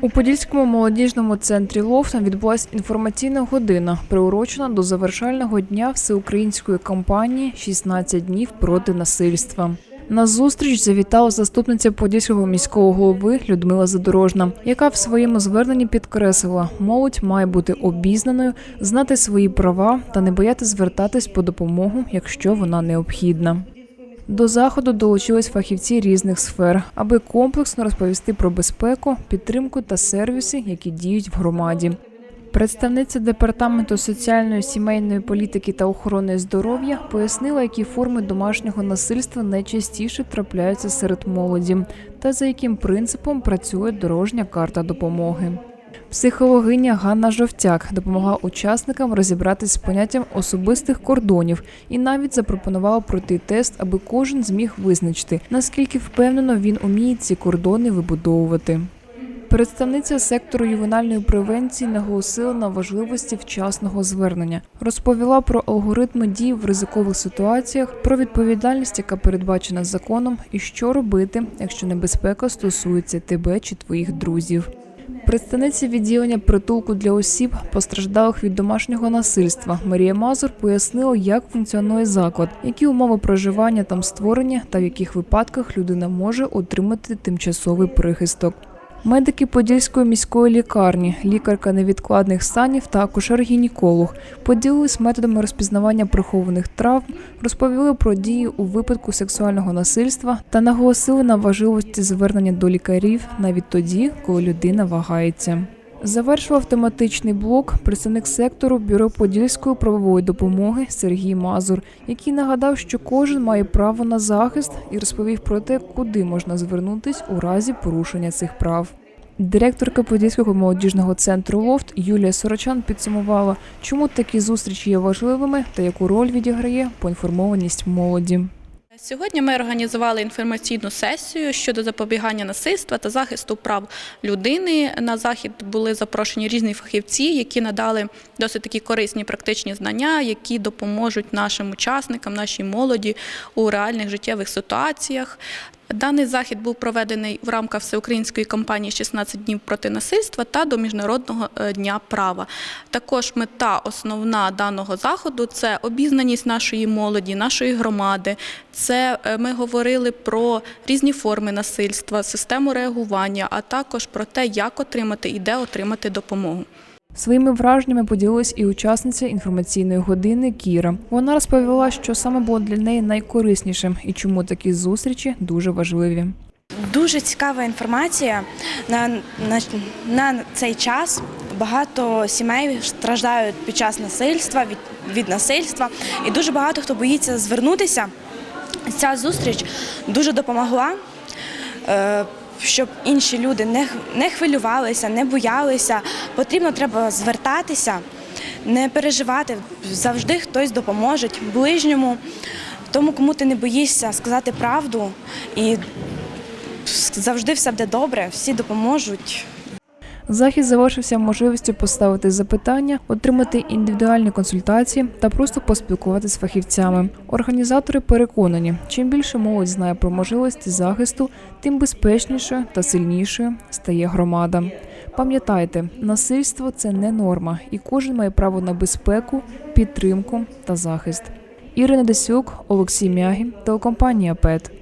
У Подільському молодіжному центрі Лофта відбулася інформаційна година, приурочена до завершального дня всеукраїнської кампанії «16 днів проти насильства. На зустріч завітала заступниця подільського міського голови Людмила Задорожна, яка в своєму зверненні підкреслила, молодь має бути обізнаною, знати свої права та не бояти звертатись по допомогу, якщо вона необхідна. До заходу долучились фахівці різних сфер, аби комплексно розповісти про безпеку, підтримку та сервіси, які діють в громаді. Представниця департаменту соціальної сімейної політики та охорони здоров'я пояснила, які форми домашнього насильства найчастіше трапляються серед молоді, та за яким принципом працює дорожня карта допомоги. Психологиня Ганна Жовтяк допомогла учасникам розібратись з поняттям особистих кордонів і навіть запропонувала пройти тест, аби кожен зміг визначити, наскільки впевнено він уміє ці кордони вибудовувати. Представниця сектору ювенальної превенції наголосила на важливості вчасного звернення, розповіла про алгоритми дій в ризикових ситуаціях, про відповідальність, яка передбачена законом, і що робити, якщо небезпека стосується тебе чи твоїх друзів. Представниця відділення притулку для осіб, постраждалих від домашнього насильства, Марія Мазур пояснила, як функціонує заклад, які умови проживання там створені та в яких випадках людина може отримати тимчасовий прихисток. Медики Подільської міської лікарні, лікарка невідкладних станів та акушер-гінеколог поділились методами розпізнавання прихованих травм, розповіли про дії у випадку сексуального насильства та наголосили на важливості звернення до лікарів навіть тоді, коли людина вагається. Завершував тематичний блок представник сектору бюро подільської правової допомоги Сергій Мазур, який нагадав, що кожен має право на захист і розповів про те, куди можна звернутись у разі порушення цих прав. Директорка Подільського молодіжного центру Лофт Юлія Сорочан підсумувала, чому такі зустрічі є важливими та яку роль відіграє поінформованість молоді. Сьогодні ми організували інформаційну сесію щодо запобігання насильства та захисту прав людини. На захід були запрошені різні фахівці, які надали досить такі корисні практичні знання, які допоможуть нашим учасникам, нашій молоді у реальних життєвих ситуаціях. Даний захід був проведений в рамках всеукраїнської кампанії «16 днів проти насильства та до Міжнародного е, дня права. Також мета основна даного заходу це обізнаність нашої молоді, нашої громади. Це е, ми говорили про різні форми насильства, систему реагування, а також про те, як отримати і де отримати допомогу. Своїми враженнями поділилась і учасниця інформаційної години Кіра. Вона розповіла, що саме було для неї найкориснішим і чому такі зустрічі дуже важливі. Дуже цікава інформація на, на, на цей час. Багато сімей страждають під час насильства, від, від насильства, і дуже багато хто боїться звернутися. Ця зустріч дуже допомогла, е, щоб інші люди не, не хвилювалися, не боялися. Потрібно треба звертатися, не переживати. Завжди хтось допоможе ближньому, тому, кому ти не боїшся сказати правду і завжди все буде добре, всі допоможуть. Захід завершився можливістю поставити запитання, отримати індивідуальні консультації та просто поспілкуватися з фахівцями. Організатори переконані, чим більше молодь знає про можливості захисту, тим безпечнішою та сильнішою стає громада. Пам'ятайте, насильство це не норма, і кожен має право на безпеку, підтримку та захист. Ірина Десюк, Олексій Мягі, телекомпанія ПЕТ.